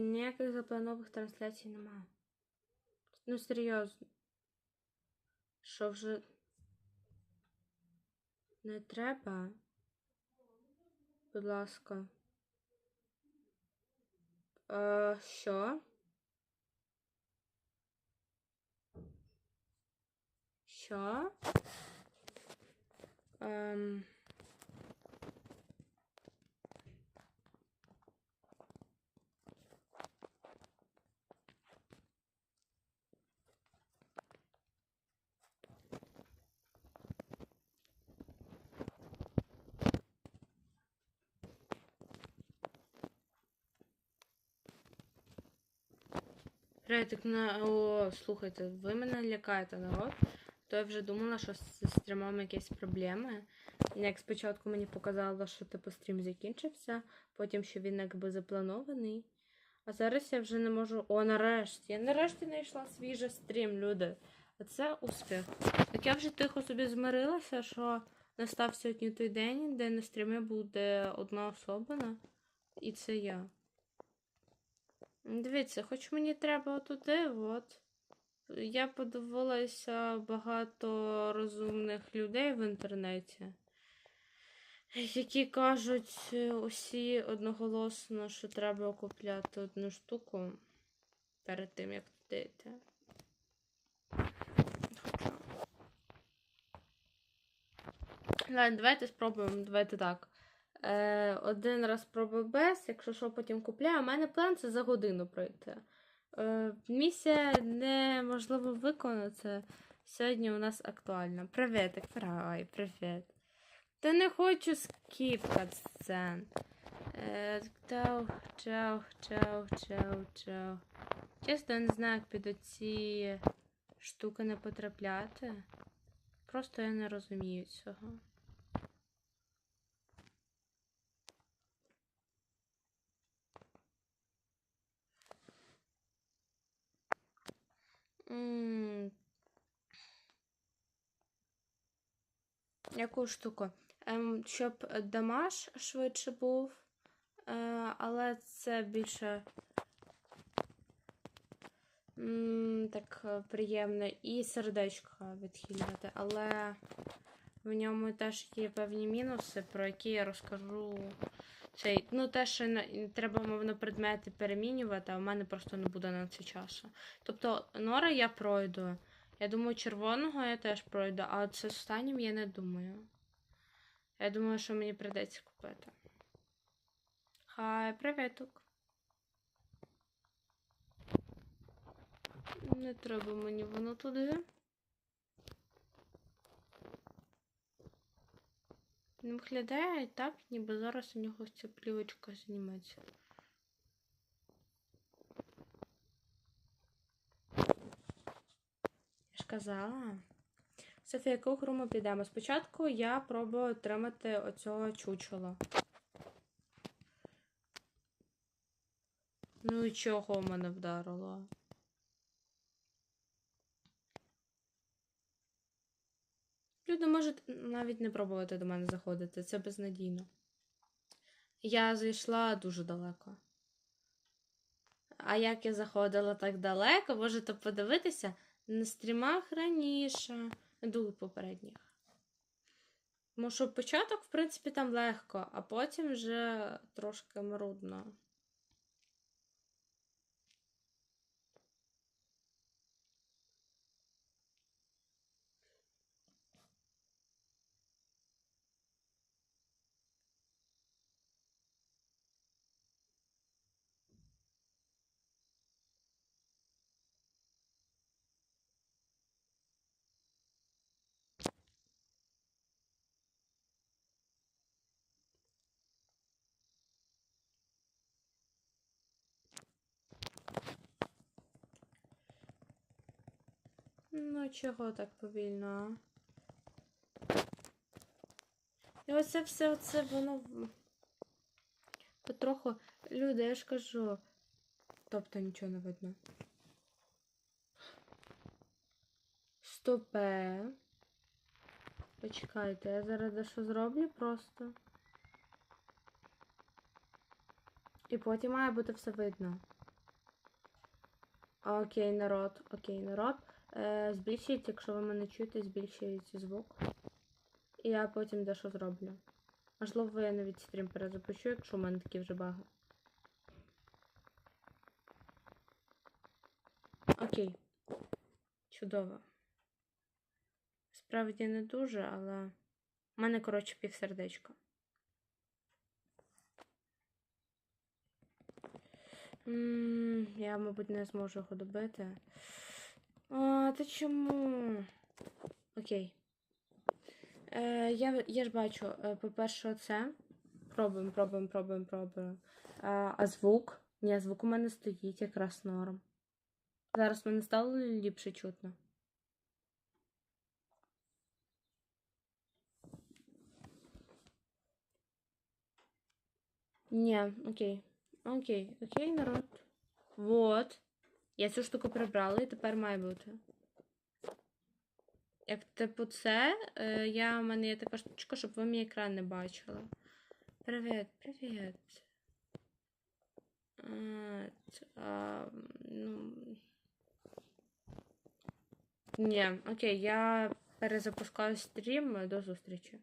ніяких запланових трансляцій немає. Ну, серйозно. Що вже не треба? Будь ласка. Е, що? Що? Ем... Ретик, на... О, слухайте, ви мене лякаєте, народ. То я вже думала, що з стрімом якісь проблеми. Як спочатку мені показало, що типу стрім закінчився, потім що він якби запланований. А зараз я вже не можу. О, нарешті. Я нарешті знайшла свіжий стрім, люди. А це успіх. Так я вже тихо собі змирилася, що настав сьогодні той день, де на стрімі буде одна особина, і це я. Дивіться, хоч мені треба туди, от. Я подивилася багато розумних людей в інтернеті, які кажуть усі одноголосно, що треба купляти одну штуку перед тим, як туди йти. Ладно, давайте спробуємо. Давайте так. Е, один раз пробую без, якщо що, потім купляю. У мене план це за годину пройти. Е, місія неможливо виконати. Сьогодні у нас актуальна. Привітик, Фрай, привіт. Та не хочу скіпкати сцен. Е, чау, чау, чау, чау. Чесно, я не знаю, як під оці штуки не потрапляти. Просто я не розумію цього. Яку штуку? Ем, щоб дамаж швидше був, е, але це більше так е, приємно. І сердечко відхилювати, але в ньому теж є певні мінуси, про які я розкажу. Цей, ну, те, що треба, мовно, предмети перемінювати, а в мене просто не буде на це часу. Тобто, нора я пройду. Я думаю, червоного я теж пройду, а от з останнім я не думаю. Я думаю, що мені прийдеться купити. Хай, привіток. Не треба мені воно туди. Він виглядає так, ніби зараз у нього ця плівочка зніметься. Я ж казала. Софія, яку гру ми підемо? Спочатку я пробую отримати оцього чучела. Ну і чого в мене вдарило? Люди можуть навіть не пробувати до мене заходити, це безнадійно. Я зайшла дуже далеко. А як я заходила так далеко, можете подивитися на стрімах раніше, дуже попередніх. Тому що початок, в принципі, там легко, а потім вже трошки марудно. Ну, чого так повільно? І оце все оце воно потроху. Люди, я ж кажу. Тобто нічого не видно. Стопе. Почекайте, я зараз дещо зроблю просто. І потім має бути все видно. Окей, народ, окей, народ. Е, збільшіть, якщо ви мене чуєте, збільшують звук. І я потім дещо зроблю. Можливо, я навіть стрім перезапущу, якщо в мене такі вже баги. Окей. Чудово. Справді не дуже, але. У мене, коротше, півсердечка. М, Я, мабуть, не зможу його добити. А, та чому? Окей. Е, я, я ж бачу, е, по-перше, це. Пробуємо, пробуємо, пробуємо, пробуємо. А, а звук? Ні, звук у мене стоїть якраз норм. Зараз мене стало ліпше чутно. Ні, окей. Окей, окей, народ. Вот. Я цю штуку прибрала і тепер має бути. Як типу це, е, я, у мене є така штучка, щоб ви мій екран не бачили. Привіт, привіт. А, ну... Ні, окей, я перезапускаю стрім. До зустрічі.